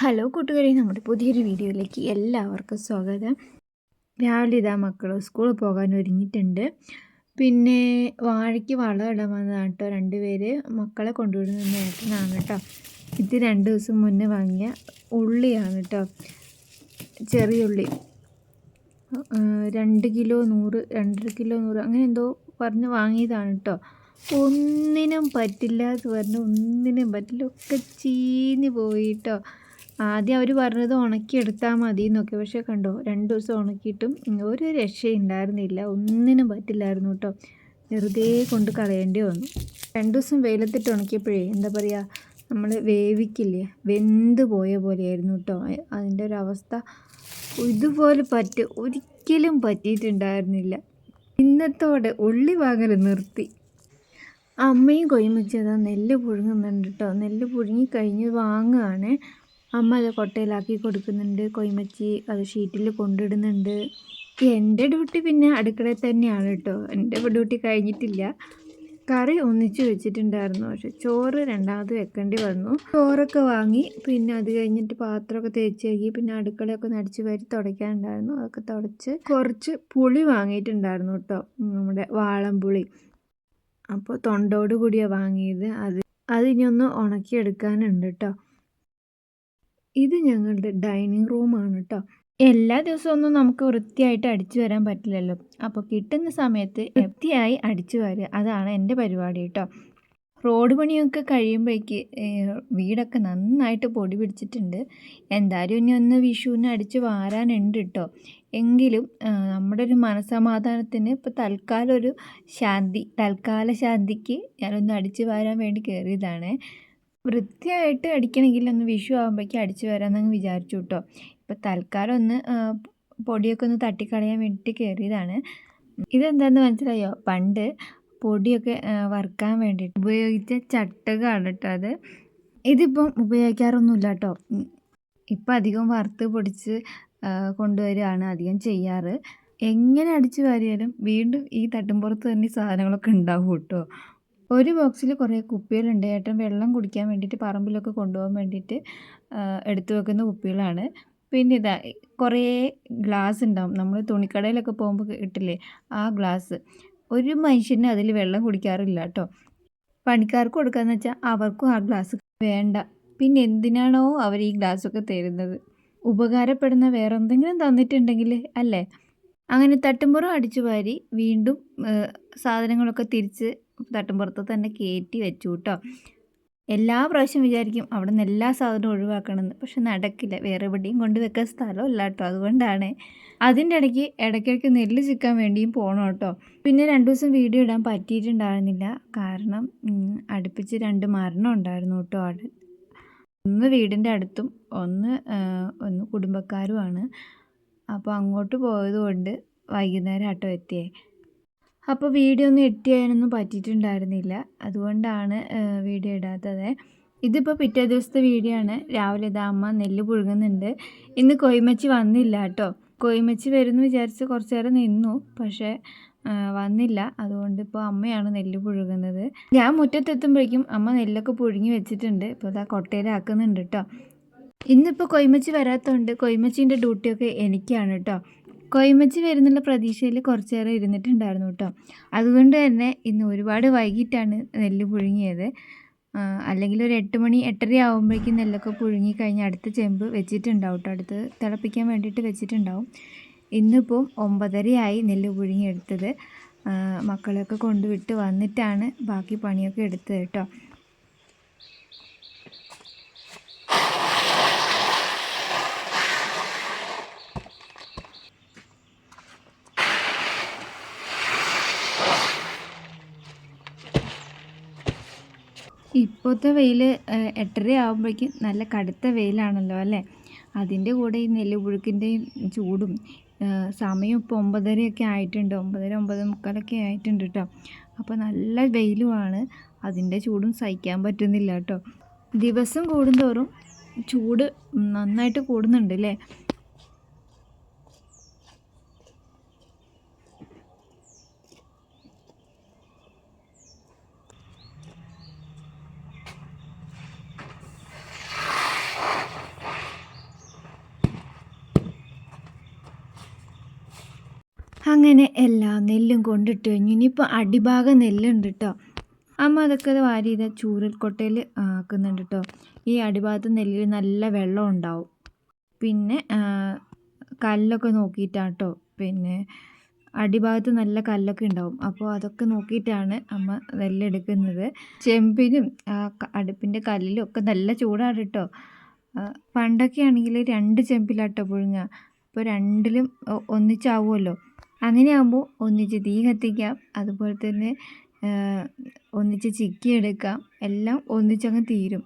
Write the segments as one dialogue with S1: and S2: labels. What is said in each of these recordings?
S1: Hello കൂട്ടുകാരെ നമ്മുടെ പുതിയൊരു വീഡിയോയിലേക്ക് എല്ലാവർക്കും സ്വാഗതം. രാവിലെ ഇതാ മക്കൾ സ്കൂളിൽ പോകാൻ ഒരുങ്ങിയിട്ടുണ്ട്. പിന്നെ വാഴയ്ക്ക് വളം ഇടാൻ വന്നതാണ് കേട്ടോ രണ്ടുപേര്. മക്കളെ കൊണ്ടുവിടുന്ന നേട്ടനാണ് കേട്ടോ. ഇത് രണ്ട് ദിവസം മുന്നേ വാങ്ങിയ ഉള്ളിയാണ് കേട്ടോ. ചെറിയ ഉള്ളി. രണ്ട് കിലോ നൂറ് രണ്ടര കിലോ നൂറ് അങ്ങനെ എന്തോ പറഞ്ഞ് വാങ്ങിയതാണ് കേട്ടോ. ഒന്നിനും പറ്റില്ല എന്ന് പറഞ്ഞ് ഒന്നിനും പറ്റില്ല. ഒക്കെ ചീഞ്ഞ് പോയിട്ടോ ആദ്യം അവർ പറഞ്ഞത് ഉണക്കിയെടുത്താൽ മതി എന്നൊക്കെ പക്ഷേ കണ്ടോ രണ്ട് ദിവസം ഉണക്കിയിട്ടും ഒരു രക്ഷയുണ്ടായിരുന്നില്ല ഒന്നിനും പറ്റില്ലായിരുന്നു കേട്ടോ. വെറുതെ കൊണ്ട് കളയേണ്ടി വന്നു. രണ്ട് ദിവസം വെയിലത്തിട്ട് ഉണക്കിയപ്പോഴേ എന്താ പറയുക നമ്മൾ വേവിക്കില്ലേ വെന്ത് പോയ പോലെയായിരുന്നു കേട്ടോ. അതിന്റെ ഒരു അവസ്ഥ ഇതുപോലെ പറ്റ ഒരിക്കലും പറ്റിയിട്ടുണ്ടായിരുന്നില്ല. ഇന്നത്തോടെ ഉള്ളി വാങ്ങൽ നിർത്തി. അമ്മയും കൊയ്മച്ചി അതാ നെല്ല് പുഴുങ്ങുന്നുണ്ട് കേട്ടോ. നെല്ല് പുഴുങ്ങി കഴിഞ്ഞ് വാങ്ങുകയാണ് അമ്മ അത് കൊട്ടയിലാക്കി കൊടുക്കുന്നുണ്ട്. കൊയ്മച്ചി അത് ഷീറ്റിൽ കൊണ്ടിടുന്നുണ്ട്. എന്റെ ഡ്യൂട്ടി പിന്നെ അടുക്കളയിൽ തന്നെയാണ് കേട്ടോ എന്റെ ഡ്യൂട്ടി കഴിഞ്ഞിട്ടില്ല. കറി ഒന്നിച്ച് വെച്ചിട്ടുണ്ടായിരുന്നു. പക്ഷെ ചോറ് രണ്ടാമത് വെക്കേണ്ടി വന്നു. ചോറൊക്കെ വാങ്ങി. പിന്നെ അത് കഴിഞ്ഞിട്ട് പാത്രമൊക്കെ തേച്ച് കഴുകി. പിന്നെ അടുക്കളയൊക്കെ നടിച്ച് വരി തുടയ്ക്കാനുണ്ടായിരുന്നു. അതൊക്കെ തുടച്ച് കുറച്ച് പുളി വാങ്ങിയിട്ടുണ്ടായിരുന്നു കേട്ടോ നമ്മുടെ വാളംപുളി അപ്പോൾ തൊണ്ടോട് കൂടിയാണ് വാങ്ങിയത്. അത് അതിനൊന്ന് ഉണക്കിയെടുക്കാനുണ്ട് കേട്ടോ ഇത് ഞങ്ങളുടെ ഡൈനിങ് റൂമാണ് കേട്ടോ എല്ലാ ദിവസവും ഒന്നും നമുക്ക് വൃത്തിയായിട്ട് അടിച്ചു വരാൻ പറ്റില്ലല്ലോ. അപ്പോൾ കിട്ടുന്ന സമയത്ത് വൃത്തിയായി അടിച്ചു വരിക അതാണ് എന്റെ പരിപാടി കേട്ടോ റോഡ് പണിയൊക്കെ കഴിയുമ്പോഴേക്ക് വീടൊക്കെ നന്നായിട്ട് പൊടി പിടിച്ചിട്ടുണ്ട്. എന്തായാലും ഇനി ഒന്ന് വിഷുവിന് അടിച്ച് വാരാനുണ്ട് കേട്ടോ എങ്കിലും നമ്മുടെ ഒരു മനസമാധാനത്തിന് ഇപ്പോൾ തൽക്കാലം ഒരു ശാന്തി തൽക്കാല ശാന്തിക്ക് ഞാനൊന്ന് അടിച്ച് വാരാൻ വേണ്ടി കയറിയതാണ് വൃത്തിയായിട്ട് അടിക്കണമെങ്കിൽ ഒന്ന് വിഷു ആകുമ്പോഴേക്കും അടിച്ച് വരാമെന്നങ്ങ് വിചാരിച്ചു കേട്ടോ. ഇപ്പോൾ തൽക്കാലം ഒന്ന് പൊടിയൊക്കെ ഒന്ന് തട്ടിക്കളയാൻ വേണ്ടിയിട്ട് കയറിയതാണ്. ഇതെന്താണെന്ന് മനസ്സിലായോ? പണ്ട് പൊടിയൊക്കെ വറുക്കാൻ വേണ്ടിയിട്ട് ഉപയോഗിച്ച ചട്ടകാണ് കേട്ടോ അത്. ഇതിപ്പം ഉപയോഗിക്കാറൊന്നുമില്ല കേട്ടോ. ഇപ്പം അധികം വറുത്ത് പൊടിച്ച് കൊണ്ടുവരികയാണ് അധികം ചെയ്യാറ്. എങ്ങനെ അടിച്ചു വാരിയാലും വീണ്ടും ഈ തട്ടുംപുറത്ത് തന്നെ സാധനങ്ങളൊക്കെ ഉണ്ടാവും കേട്ടോ. ഒരു ബോക്സിൽ കുറേ കുപ്പികളുണ്ട്. ഏട്ടൻ വെള്ളം കുടിക്കാൻ വേണ്ടിയിട്ട് പറമ്പിലൊക്കെ കൊണ്ടുപോകാൻ വേണ്ടിയിട്ട് എടുത്തു വെക്കുന്ന കുപ്പികളാണ്. പിന്നെ ഇതാ കുറേ ഗ്ലാസ് ഉണ്ടാവും. നമ്മൾ തുണിക്കടയിലൊക്കെ പോകുമ്പോൾ കിട്ടില്ലേ ആ ഗ്ലാസ്. ഒരു മനുഷ്യന് അതിൽ വെള്ളം കുടിക്കാറില്ല കേട്ടോ. പണിക്കാർക്ക് കൊടുക്കാന്ന് വെച്ചാൽ അവർക്കും ആ ഗ്ലാസ് വേണ്ട. പിന്നെ എന്തിനാണോ അവർ ഈ ഗ്ലാസ്സൊക്കെ തരുന്നത്? ഉപകാരപ്പെടുന്ന വേറെ എന്തെങ്കിലും തന്നിട്ടുണ്ടെങ്കിൽ അല്ലേ? അങ്ങനെ തട്ടുമ്പുറം അടിച്ചു വാരി വീണ്ടും സാധനങ്ങളൊക്കെ തിരിച്ച് തട്ടുംപുറത്ത് തന്നെ കയറ്റി വെച്ചു കേട്ടോ എല്ലാ പ്രാവശ്യം വിചാരിക്കും അവിടെ നിന്ന് എല്ലാ സാധനവും ഒഴിവാക്കണമെന്ന്. പക്ഷെ നടക്കില്ല. വേറെ എവിടെയും കൊണ്ടുവെക്കാൻ സ്ഥലമില്ല കേട്ടോ അതുകൊണ്ടാണ്. അതിന്റെ ഇടയ്ക്ക് ഇടയ്ക്കിടയ്ക്ക് നെല്ല് ചിക്കാൻ വേണ്ടിയും പോകണം കേട്ടോ പിന്നെ രണ്ട് ദിവസം വീഡിയോ ഇടാൻ പറ്റിയിട്ടുണ്ടായിരുന്നില്ല. കാരണം അടുപ്പിച്ച് രണ്ട് മരണം ഉണ്ടായിരുന്നു കേട്ടോ അവിടെ. ഒന്ന് വീടിന്റെ അടുത്തും ഒന്ന് ഒന്ന് കുടുംബക്കാരുമാണ്. അപ്പോൾ അങ്ങോട്ട് പോയത് കൊണ്ട് വൈകുന്നേരം ആട്ടോ എത്തിയേ. അപ്പോൾ വീഡിയോ ഒന്നും എഡിറ്റ് ചെയ്യാനൊന്നും പറ്റിയിട്ടുണ്ടായിരുന്നില്ല. അതുകൊണ്ടാണ് വീഡിയോ ഇടാത്തത്. ഇതിപ്പോൾ പിറ്റേ ദിവസത്തെ വീഡിയോ ആണ്. രാവിലെ ഇതാ അമ്മ നെല്ല് പുഴുങ്ങുന്നുണ്ട്. ഇന്ന് കൊയ്മച്ചി വന്നില്ല കേട്ടോ കൊയ്മച്ചി വരുമെന്ന് വിചാരിച്ച് കുറച്ച് നേരം നിന്നു. പക്ഷേ വന്നില്ല. അതുകൊണ്ട് ഇപ്പോൾ അമ്മയാണ് നെല്ല് പുഴുകുന്നത് ഞാൻ മുറ്റത്തെത്തുമ്പോഴേക്കും അമ്മ നെല്ലൊക്കെ പുഴുങ്ങി വെച്ചിട്ടുണ്ട്. ഇപ്പോൾ അതാ കൊട്ടയിലാക്കുന്നുണ്ട് കേട്ടോ ഇന്നിപ്പോൾ കൊയ്മച്ചി വരാത്തതുകൊണ്ട് കൊയ്മച്ചീന്റെ ഡ്യൂട്ടിയൊക്കെ എനിക്കാണ് കേട്ടോ കൊയ്മച്ചി വരുന്നുള്ള പ്രതീക്ഷയിൽ കുറച്ച് നേരം ഇരുന്നിട്ടുണ്ടായിരുന്നു കേട്ടോ. അതുകൊണ്ട് തന്നെ ഇന്ന് ഒരുപാട് വൈകിട്ടാണ് നെല്ല് പുഴുങ്ങിയത്. അല്ലെങ്കിൽ ഒരു എട്ട് മണി എട്ടര ആകുമ്പോഴേക്കും നെല്ലൊക്കെ പുഴുങ്ങി കഴിഞ്ഞ് അടുത്ത ചെമ്പ് വെച്ചിട്ടുണ്ടാവും കേട്ടോ. അടുത്ത് തിളപ്പിക്കാൻ വേണ്ടിയിട്ട് വെച്ചിട്ടുണ്ടാവും. ഇന്നിപ്പോൾ ഒമ്പതരയായി നെല്ല് പുഴുങ്ങി എടുത്തത്. മക്കളെയൊക്കെ കൊണ്ടുവിട്ട് വന്നിട്ടാണ് ബാക്കി പണിയൊക്കെ എടുത്തത് കേട്ടോ. ഇപ്പോഴത്തെ വെയിൽ എട്ടര ആകുമ്പോഴേക്കും നല്ല കടുത്ത വെയിലാണല്ലോ അല്ലേ? അതിന്റെ കൂടെ ഈ നെല്ല് പുഴുക്കിന്റെയും ചൂടും സമയം ഇപ്പോൾ ഒമ്പതരയൊക്കെ ആയിട്ടുണ്ട്. ഒമ്പതര ഒമ്പത് മുക്കാലൊക്കെ ആയിട്ടുണ്ട് കേട്ടോ. അപ്പോൾ നല്ല വെയിലുമാണ്. അതിന്റെ ചൂടും സഹിക്കാൻ പറ്റുന്നില്ല കേട്ടോ. ദിവസം കൂടുന്തോറും ചൂട് നന്നായിട്ട് കൂടുന്നുണ്ട് അല്ലേ? അങ്ങനെ എല്ലാ നെല്ലും കൊണ്ടിട്ട് കഴിഞ്ഞു ഇനിയിപ്പോൾ അടിഭാഗം നെല്ലുണ്ട് കേട്ടോ അമ്മ അതൊക്കെ അത് വാരി ഇത് ചൂരൽക്കൊട്ടയിൽ ആക്കുന്നുണ്ട് കേട്ടോ ഈ അടിഭാഗത്ത് നെല്ലിൽ നല്ല വെള്ളം ഉണ്ടാവും. പിന്നെ കല്ലൊക്കെ നോക്കിയിട്ടാണ് കേട്ടോ പിന്നെ അടിഭാഗത്ത് നല്ല കല്ലൊക്കെ ഉണ്ടാവും. അപ്പോൾ അതൊക്കെ നോക്കിയിട്ടാണ് അമ്മ നെല്ലെടുക്കുന്നത്. ചെമ്പിനും അടുപ്പിന്റെ കല്ലിലും ഒക്കെ നല്ല ചൂടാണ് കേട്ടോ പണ്ടൊക്കെ ആണെങ്കിൽ രണ്ട് ചെമ്പിലാട്ടോ പുഴുങ്ങുക. അപ്പോൾ രണ്ടിലും ഒന്നിച്ചാവുമല്ലോ. അങ്ങനെ ആകുമ്പോൾ ഒന്നിച്ച് തീ കത്തിക്കാം. അതുപോലെ തന്നെ ഒന്നിച്ച് ചിക്കി എടുക്കാം. എല്ലാം ഒന്നിച്ചങ്ങ് തീരും.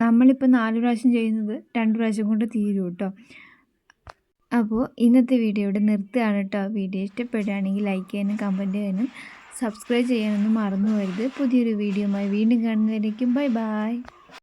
S1: നമ്മളിപ്പോൾ നാല് പ്രാവശ്യം ചെയ്യുന്നത് രണ്ട് പ്രാവശ്യം കൊണ്ട് തീരും കേട്ടോ അപ്പോൾ ഇന്നത്തെ വീഡിയോ ഇവിടെ നിർത്തുകയാണ് കേട്ടോ വീഡിയോ ഇഷ്ടപ്പെടുകയാണെങ്കിൽ ലൈക്ക് ചെയ്യാനും കമന്റ് ചെയ്യാനും സബ്സ്ക്രൈബ് ചെയ്യാനൊന്നും മറന്നു പോകരുത്. പുതിയൊരു വീഡിയോയുമായി വീണ്ടും കാണുന്നതിലേക്കും ബൈ ബൈ